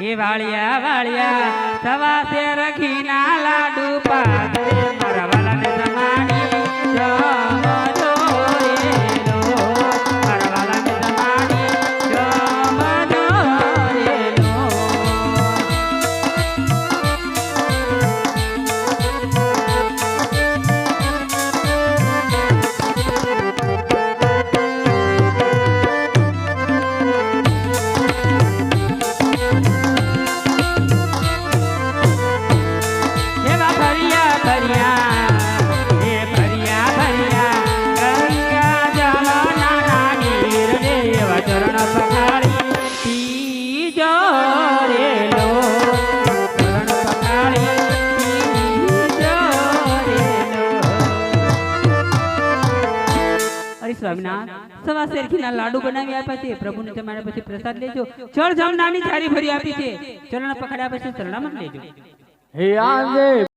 વાળિયા વાળિયા સવા શેર ઘીના લાડુ બનાવી આપ્યા છે. પ્રસાદ લેજો. ભરી આપી છે. ચરણ પકડ્યા પછી ચરણામત લેજો. હે આજે